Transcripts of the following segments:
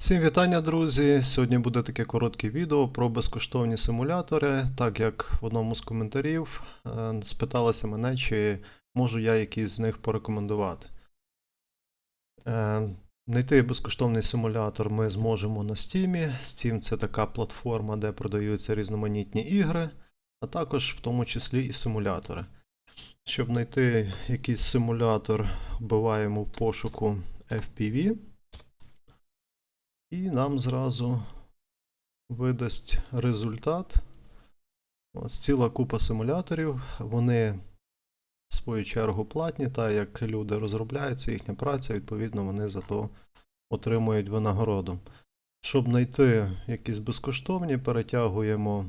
Всім вітання, друзі! Сьогодні буде таке коротке відео про безкоштовні симулятори, так як в одному з коментарів е, спиталися мене, чи можу я якийсь з них порекомендувати. Е, Знайти безкоштовний симулятор ми зможемо на Steam. Steam це така платформа, де продаються різноманітні ігри, а також в тому числі і симулятори. Щоб знайти якийсь симулятор, вбиваємо в пошуку FPV. І нам зразу видасть результат. Ось ціла купа симуляторів. Вони, в свою чергу, платні, та як люди розробляють, це їхня праця, відповідно, вони за то отримують винагороду. Щоб знайти якісь безкоштовні, перетягуємо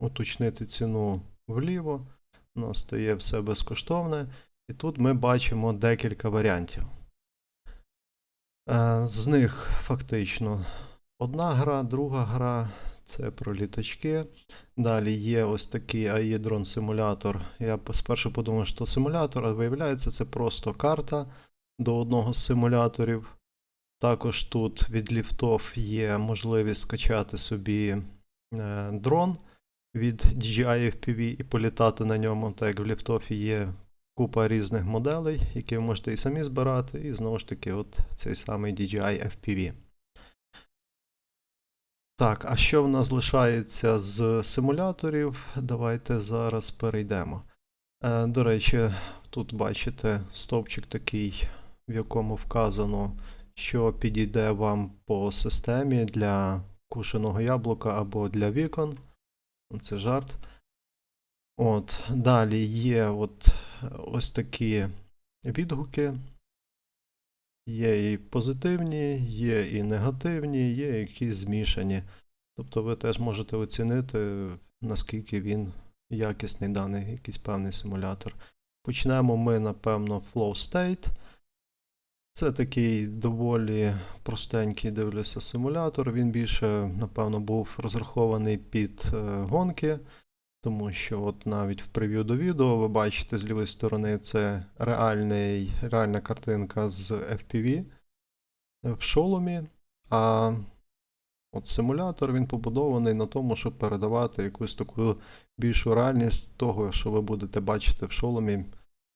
уточнити ціну вліво. У нас стає все безкоштовне. І тут ми бачимо декілька варіантів. Е, З них фактично одна гра, друга гра це про літачки. Далі є ось такий Drone симулятор. Я спершу подумав, що симулятор, а виявляється, це просто карта до одного з симуляторів. Також тут від ліфтов є можливість скачати собі е, дрон від DJI FPV і політати на ньому, так як в ліфтофі є купа різних моделей, які ви можете і самі збирати, і знову ж таки, от цей самий DJI FPV. Так, а що в нас лишається з симуляторів? Давайте зараз перейдемо. Е, до речі, тут бачите стовпчик такий, в якому вказано, що підійде вам по системі для кушеного яблука або для вікон. Це жарт. От, далі є от ось такі відгуки. Є і позитивні, є і негативні, є якісь змішані. Тобто ви теж можете оцінити, наскільки він якісний даний якийсь певний симулятор. Почнемо ми, напевно, Flow State. Це такий доволі простенький, дивлюся, симулятор. Він більше, напевно, був розрахований під е, гонки. Тому що от навіть в прев'ю до відео ви бачите з лівої сторони це реальний, реальна картинка з FPV в шоломі, а от симулятор він побудований на тому, щоб передавати якусь таку більшу реальність того, що ви будете бачити в шоломі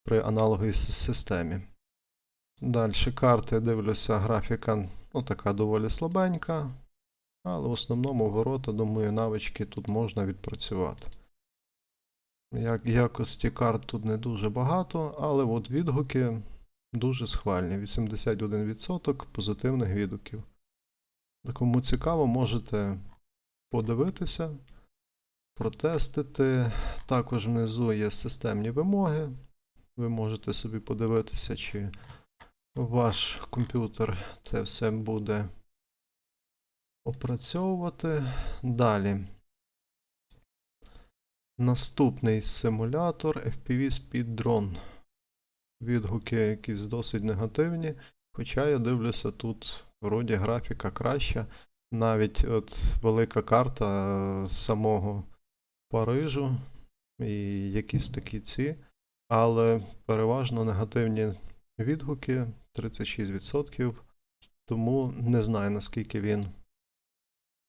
при аналоговій системі. Далі карти, дивлюся, графіка ну, така доволі слабенька, але в основному ворота, думаю, навички тут можна відпрацювати. Як, якості карт тут не дуже багато, але от відгуки дуже схвальні. 81% позитивних відгуків. Кому цікаво, можете подивитися, протестити. Також внизу є системні вимоги. Ви можете собі подивитися, чи ваш комп'ютер це все буде опрацьовувати. Далі. Наступний симулятор FPV Speed Drone. Відгуки якісь досить негативні. Хоча я дивлюся, тут вроді графіка краща. Навіть от велика карта е, самого Парижу і якісь такі ці. Але переважно негативні відгуки 36%. Тому не знаю наскільки він.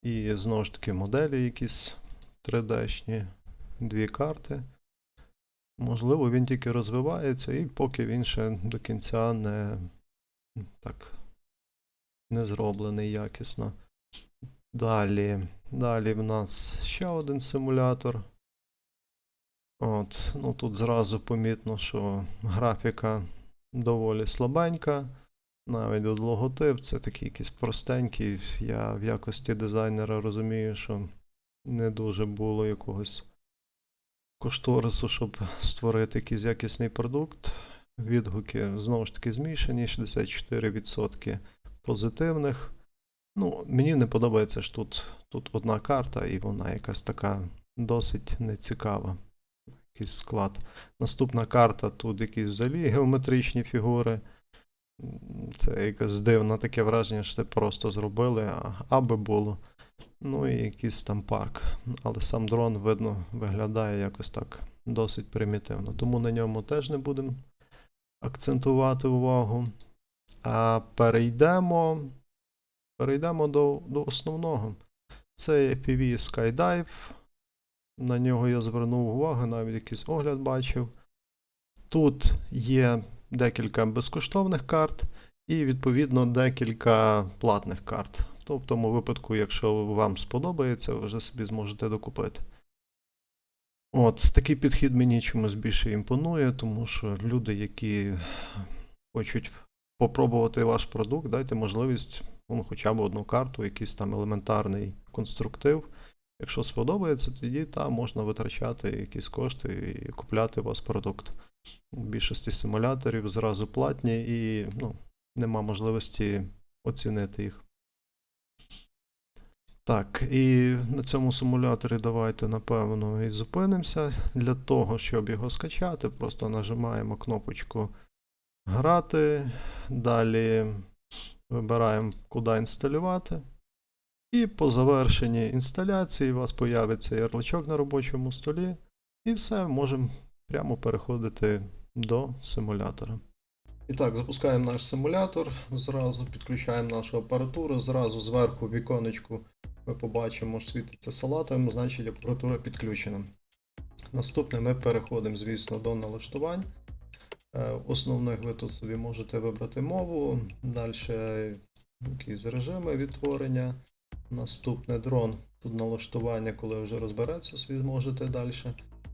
І знову ж таки моделі якісь 3D-шні дві карти. Можливо, він тільки розвивається, і поки він ще до кінця не так не зроблений якісно. Далі. Далі в нас ще один симулятор. От, ну тут зразу помітно, що графіка доволі слабенька. Навіть от логотип це такий якийсь простенький. Я в якості дизайнера розумію, що не дуже було якогось кошторису, щоб створити якийсь якісний продукт. Відгуки знову ж таки змішані, 64% позитивних. Ну, мені не подобається, що тут, тут одна карта, і вона якась така досить нецікава. Якийсь склад. Наступна карта, тут якісь взагалі геометричні фігури. Це якось дивно таке враження, що це просто зробили, аби було. Ну і якийсь там парк. Але сам дрон, видно, виглядає якось так досить примітивно. Тому на ньому теж не будемо акцентувати увагу. А перейдемо Перейдемо до, до основного. Це FPV Skydive. На нього я звернув увагу, навіть якийсь огляд бачив. Тут є декілька безкоштовних карт і, відповідно, декілька платних карт. То в тому випадку, якщо вам сподобається, ви вже собі зможете докупити. От, такий підхід мені чомусь більше імпонує, тому що люди, які хочуть попробувати ваш продукт, дайте можливість ну, хоча б одну карту, якийсь там елементарний конструктив. Якщо сподобається, тоді та, можна витрачати якісь кошти і купляти у вас продукт. У більшості симуляторів зразу платні і ну, нема можливості оцінити їх. Так, і на цьому симуляторі давайте, напевно, і зупинимося. Для того, щоб його скачати, просто нажимаємо кнопочку Грати. Далі вибираємо, куди інсталювати. І по завершенні інсталяції у вас появиться ярличок на робочому столі. І все, можемо прямо переходити до симулятора. І так, запускаємо наш симулятор, зразу підключаємо нашу апаратуру, зразу зверху віконечку ми побачимо, що світиться салатовим, значить апаратура підключена. Наступне ми переходимо, звісно, до налаштувань. Е, Основних ви тут собі можете вибрати мову, далі якісь режими відтворення. Наступне дрон. Тут налаштування, коли вже розбереться, собі зможете далі.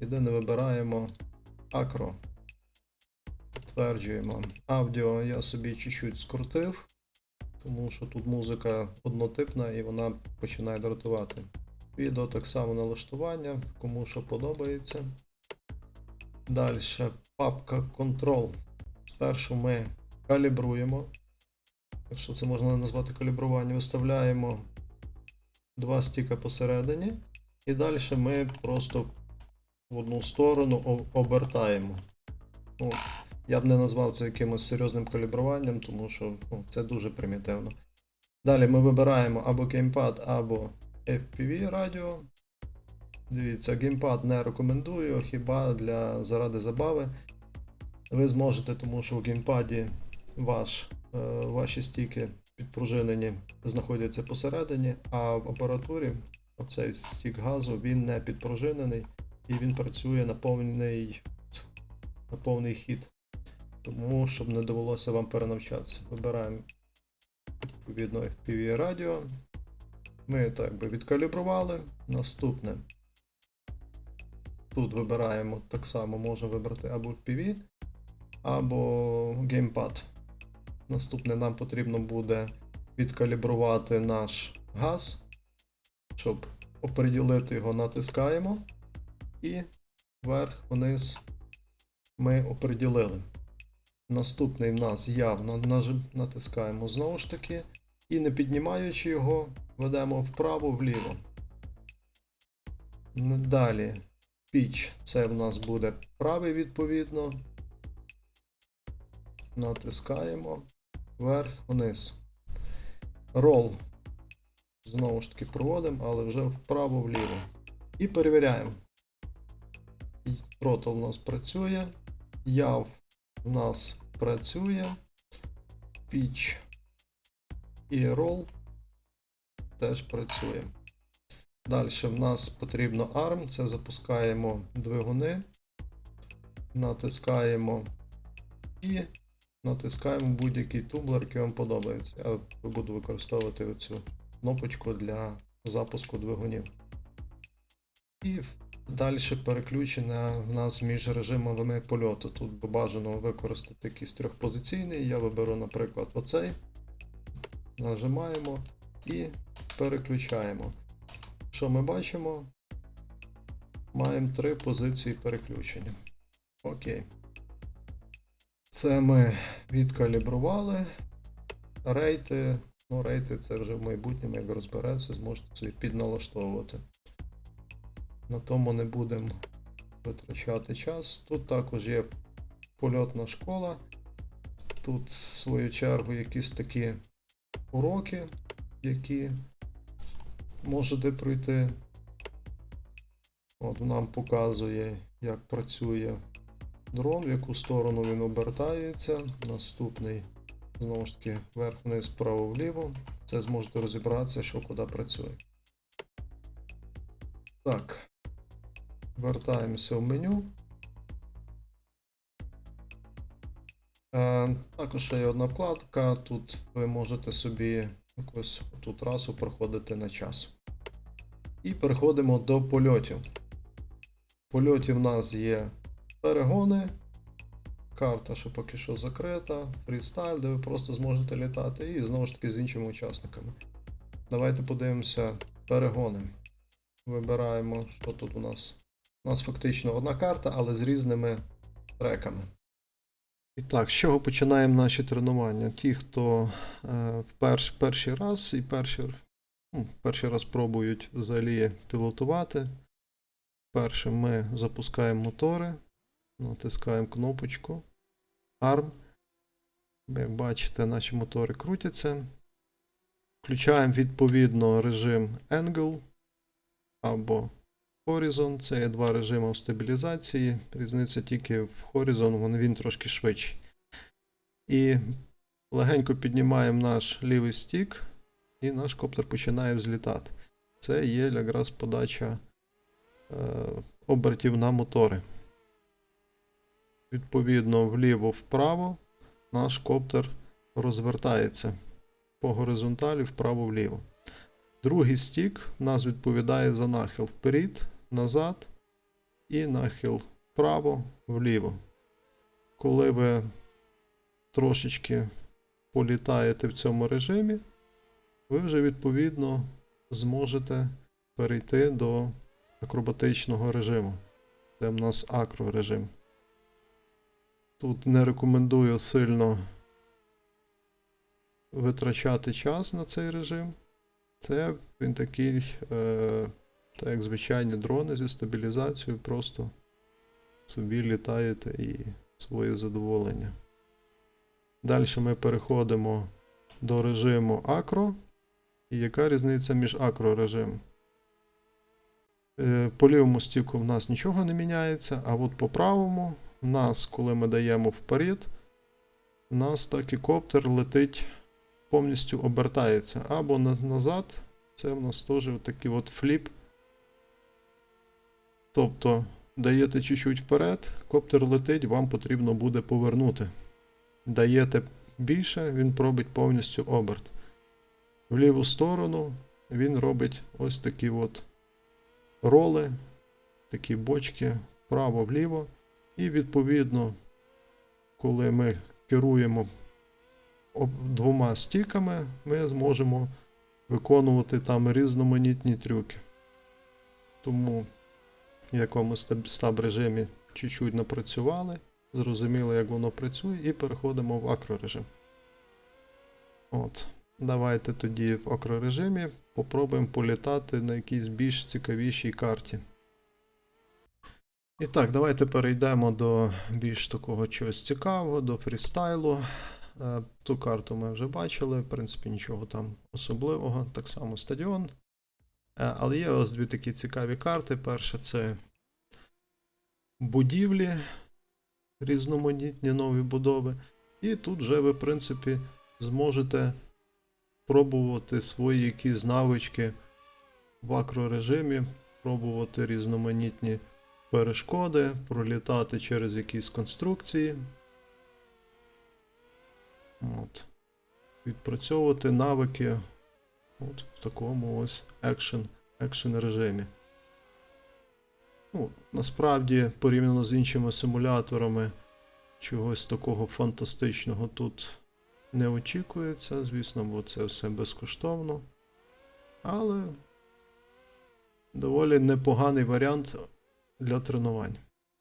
Єдине вибираємо акро. Підтверджуємо. Аудіо я собі чуть-чуть скрутив, тому що тут музика однотипна і вона починає дратувати. Відео так само налаштування, кому що подобається. Далі папка Control. Спершу ми калібруємо. Якщо це можна назвати калібрування, виставляємо два стіка посередині. І далі ми просто в одну сторону обертаємо. Ну, я б не назвав це якимось серйозним калібруванням, тому що ну, це дуже примітивно. Далі ми вибираємо або геймпад, або FPV радіо. Дивіться, геймпад не рекомендую, хіба для заради забави. Ви зможете, тому що в геймпаді ваш, е, ваші стіки підпружинені знаходяться посередині, а в апаратурі оцей стік газу він не підпружинений і він працює на повний, на повний хід. Тому, щоб не довелося вам перенавчатися. Вибираємо відповідно FPV радіо. Ми так би відкалібрували. Наступне. Тут вибираємо так само, можемо вибрати або FPV, або геймпад. Наступне нам потрібно буде відкалібрувати наш газ. Щоб оприділити його, натискаємо. І вверх-вниз ми оприділили. Наступний в нас явно натискаємо знову ж таки. І не піднімаючи його, ведемо вправо-вліво. Далі піч. Це в нас буде правий відповідно. Натискаємо вверх-вниз. Рол. Знову ж таки проводимо, але вже вправо-вліво. І перевіряємо. Ротл у нас працює. Яв у нас працює. Піч і рол теж працює. Далі в нас потрібно ARM, це запускаємо двигуни, натискаємо і натискаємо будь-який тумблер, який вам подобається. Я буду використовувати оцю кнопочку для запуску двигунів. І далі переключення в нас між режимами польоту. Тут бажано використати якийсь трьохпозиційний. Я виберу, наприклад, оцей. Нажимаємо і переключаємо. Що ми бачимо? Маємо три позиції переключення. Окей. Це ми відкалібрували. Рейти. Ну, рейти це вже в майбутньому, як розбереться, зможете собі підналаштовувати. На тому не будемо витрачати час. Тут також є польотна школа. Тут, в свою чергу, якісь такі уроки, які можете пройти. От нам показує, як працює дрон, в яку сторону він обертається. Наступний, знову ж таки, вверх-вниз, вправо-вліво. Це зможете розібратися, що куди працює. Так. Вертаємося в меню. Е, також є одна вкладка. Тут ви можете собі якусь ту трасу проходити на час. І переходимо до польотів. В польоті в нас є перегони. Карта, що поки що закрита, фрістайл, де ви просто зможете літати, і знову ж таки з іншими учасниками. Давайте подивимося перегони. Вибираємо, що тут у нас. У нас фактично одна карта, але з різними треками. І так, з чого починаємо наші тренування? Ті, хто е, вперш, перший раз і перший, ну, перший раз пробують взагалі пілотувати. Перше ми запускаємо мотори, натискаємо кнопочку ARM. Як бачите, наші мотори крутяться. Включаємо відповідно режим Angle або Horizon. Це є два режими стабілізації. Різниця тільки в Horizon, він, трошки швидший. І легенько піднімаємо наш лівий стік, і наш коптер починає взлітати. Це є якраз подача е, обертів на мотори. Відповідно, вліво-вправо наш коптер розвертається по горизонталі вправо-вліво. Другий стік у нас відповідає за нахил вперед, назад і нахил вправо, вліво. Коли ви трошечки політаєте в цьому режимі, ви вже відповідно зможете перейти до акробатичного режиму. Це в нас акрорежим. Тут не рекомендую сильно витрачати час на цей режим. Це він такий, е, так як звичайні дрони зі стабілізацією, просто собі літаєте і своє задоволення. Далі ми переходимо до режиму акро. І яка різниця між акрорежимом? Е, По лівому стіку в нас нічого не міняється, а от по правому, в нас, коли ми даємо вперед, у нас так коптер летить, повністю обертається. Або назад, це в нас теж такий от фліп. Тобто даєте чуть-чуть вперед, коптер летить, вам потрібно буде повернути. Даєте більше, він пробить повністю оберт. В ліву сторону він робить ось такі от роли, такі бочки вправо-вліво. І відповідно, коли ми керуємо двома стіками, ми зможемо виконувати там різноманітні трюки. Тому якомусь стаб- режимі чуть-чуть напрацювали, зрозуміли, як воно працює, і переходимо в акрорежим. От. Давайте тоді в акрорежимі попробуємо політати на якійсь більш цікавішій карті. І так, давайте перейдемо до більш такого чогось цікавого, до фрістайлу. Е, Ту карту ми вже бачили, в принципі, нічого там особливого. Так само стадіон. Е, Але є ось дві такі цікаві карти. Перша це будівлі, різноманітні нові будови. І тут вже ви, в принципі, зможете пробувати свої якісь навички в акрорежимі, пробувати різноманітні перешкоди, пролітати через якісь конструкції. От. Відпрацьовувати навики от в такому ось екшен, екшен режимі. Ну, насправді, порівняно з іншими симуляторами, чогось такого фантастичного тут не очікується, звісно, бо це все безкоштовно. Але доволі непоганий варіант для тренувань.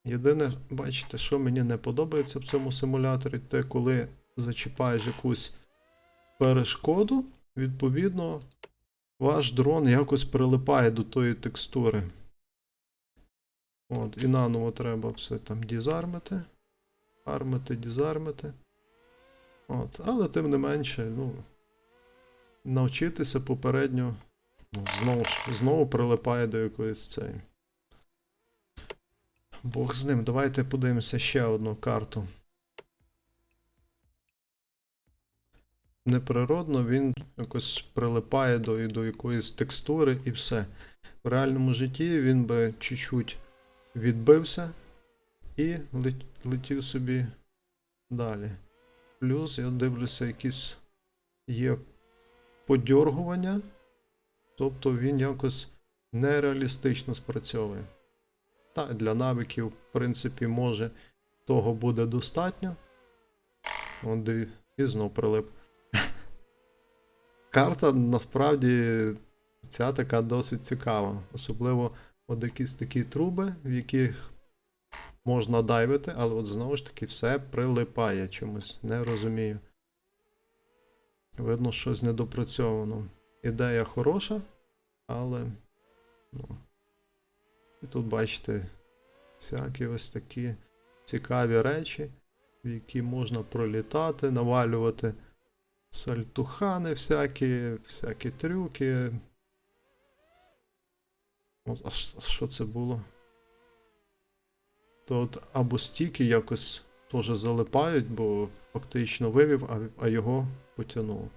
Єдине, бачите, що мені не подобається в цьому симуляторі, це коли зачіпаєш якусь перешкоду, відповідно, ваш дрон якось прилипає до тої текстури. От, і наново треба все там дізармити. Армити, дізармити. От, але тим не менше, ну, навчитися попередньо ну, знову, знову прилипає до якоїсь цієї. Бог з ним. Давайте подивимося ще одну карту. Неприродно, він якось прилипає до, до якоїсь текстури і все. В реальному житті він би чуть-чуть відбився і лет- летів собі далі. Плюс я дивлюся, якісь є подьоргування, тобто він якось нереалістично спрацьовує. Та для навиків, в принципі, може того буде достатньо. От і знов прилип. Карта насправді ця така досить цікава. Особливо от якісь такі труби, в яких можна дайвити, але от знову ж таки все прилипає чомусь. Не розумію. Видно, щось недопрацьовано. Ідея хороша, але. Ну, і тут бачите всякі ось такі цікаві речі, в які можна пролітати, навалювати сальтухани всякі, всякі трюки. От, а що це було? То от або стіки якось теж залипають, бо фактично вивів, а, а його потягнув.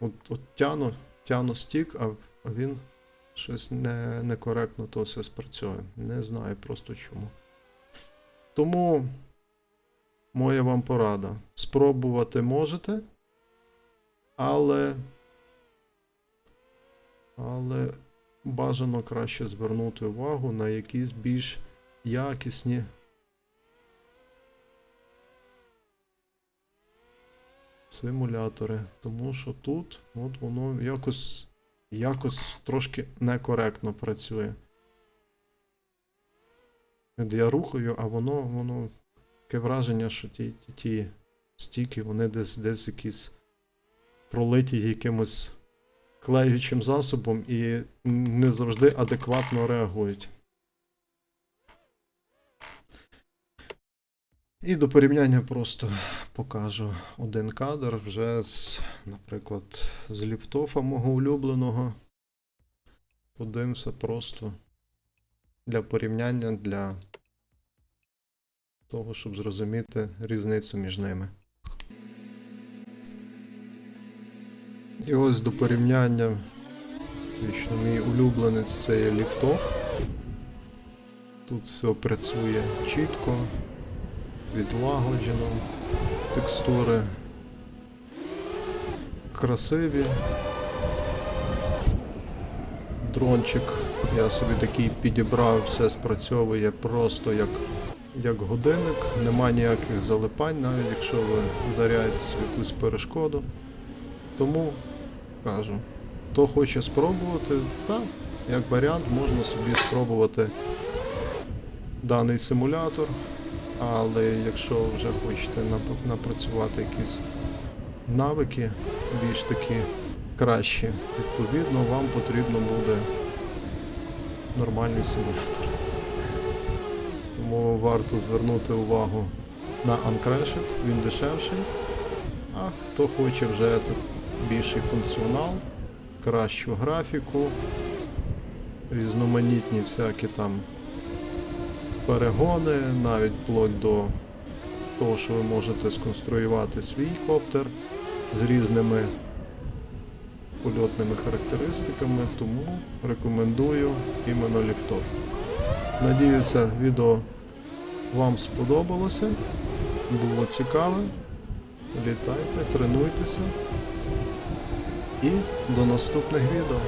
От, от тяну, тяну стік, а він щось не, некоректно то все спрацює. Не знаю просто чому. Тому моя вам порада. Спробувати можете, але. Але бажано краще звернути увагу на якісь більш якісні. Симулятори. Тому що тут от воно якось, якось трошки некоректно працює. Я рухаю, а воно, воно таке враження, що ті, ті, ті стіки, вони десь, десь якісь пролиті якимось клеючим засобом і не завжди адекватно реагують. І до порівняння просто покажу один кадр вже з, наприклад, з ліфтофа мого улюбленого. Подивимося просто для порівняння, для того, щоб зрозуміти різницю між ними. І ось до порівняння. Вічно мій улюбленець це є ліфтоф. Тут все працює чітко, відлагоджено, текстури красиві. Дрончик я собі такий підібрав, все спрацьовує просто як, як годинник, нема ніяких залипань, навіть якщо ви вдаряєтесь в якусь перешкоду. Тому кажу, хто хоче спробувати, так, як варіант, можна собі спробувати даний симулятор. Але якщо вже хочете напрацювати якісь навики більш такі кращі, відповідно, вам потрібно буде нормальний симулятор. Тому варто звернути увагу на Uncrashed, він дешевший. А хто хоче вже більший функціонал, кращу графіку, різноманітні всякі там перегони, навіть вплоть до того, що ви можете сконструювати свій коптер з різними польотними характеристиками, тому рекомендую іменно ліфтоп. Надіюся, відео вам сподобалося, було цікаве. Літайте, тренуйтеся і до наступних відео.